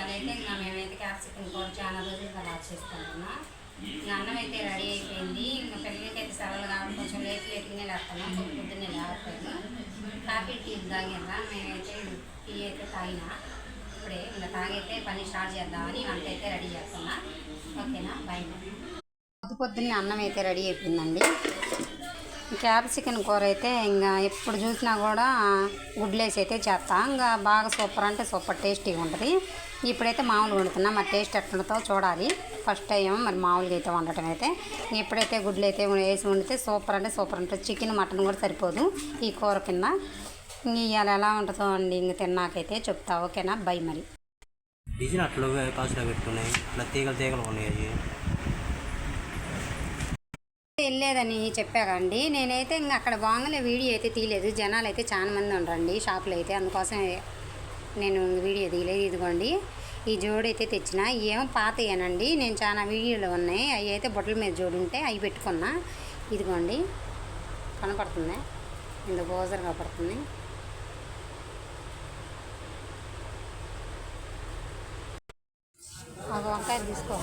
అదైతే ఇంకా మేమైతే క్యాప్సికం కూర చాలా రోజులు అలా చేసుకుంటున్నాం ఇంకా అన్నం అయితే రెడీ అయిపోయింది. ఇంకా పిల్లలకి అయితే సెలవులు కాబట్టి కొంచెం లేట్ లేట్గానే లేస్తున్నాం. పొద్దున్నే లేకపోయాను కాఫీ టీ తాగాక మేమైతే టీ అయితే తాగినా. ఇప్పుడే ఇంకా తాగైతే పని స్టార్ట్ చేద్దామని వంట అయితే రెడీ చేస్తున్నా. ఓకేనా? బాయ్ పొద్దు పొద్దున్నే అన్నం అయితే రెడీ అయిపోయిందండి. క్యాప్సికన్ కూర అయితే ఇంకా ఎప్పుడు చూసినా కూడా గుడ్లేసి అయితే చేస్తా. ఇంకా బాగా సూపర్ అంటే సూపర్ టేస్టీగా ఉంటుంది. ఇప్పుడైతే మామూలుగా వండుతున్నా. మరి టేస్ట్ ఎట్లతో చూడాలి. ఫస్ట్ టైం మరి మామూలుగా అయితే వండటం అయితే. ఇప్పుడైతే గుడ్లు అయితే వేసి వండితే సూపర్ అంటే సూపర్ ఉంటుంది. చికెన్ మటన్ కూడా సరిపోదు ఈ కూర కింద. ఇవాళ ఎలా ఉంటుందో అండి ఇంక తిన్నాకైతే చెప్తా. ఓకేనా? బై మరి. డిజైన్ అట్లా కాసులో పెట్టుకున్నాయి. అట్లా తీగలు తీగలు ఉన్నాయి వెళ్ళలేదని చెప్పాకండి నేనైతే ఇంకా అక్కడ బాగానే వీడియో అయితే తీయలేదు. జనాలు అయితే చాలా మంది ఉండరండి షాప్లో అయితే. అందుకోసం నేను వీడియో తీయలేదు. ఇదిగోండి. ఈ జోడు అయితే తెచ్చిన. ఏమో పాతయేనండి. నేను చాలా వీడియోలు ఉన్నాయి. అవి అయితే బొట్టల మీద జోడు ఉంటే అవి పెట్టుకున్నా. ఇదిగోండి. కనపడుతుంది? ఇంత గోజరుగా పడుతుంది ఒక వంకాయ తీసుకో.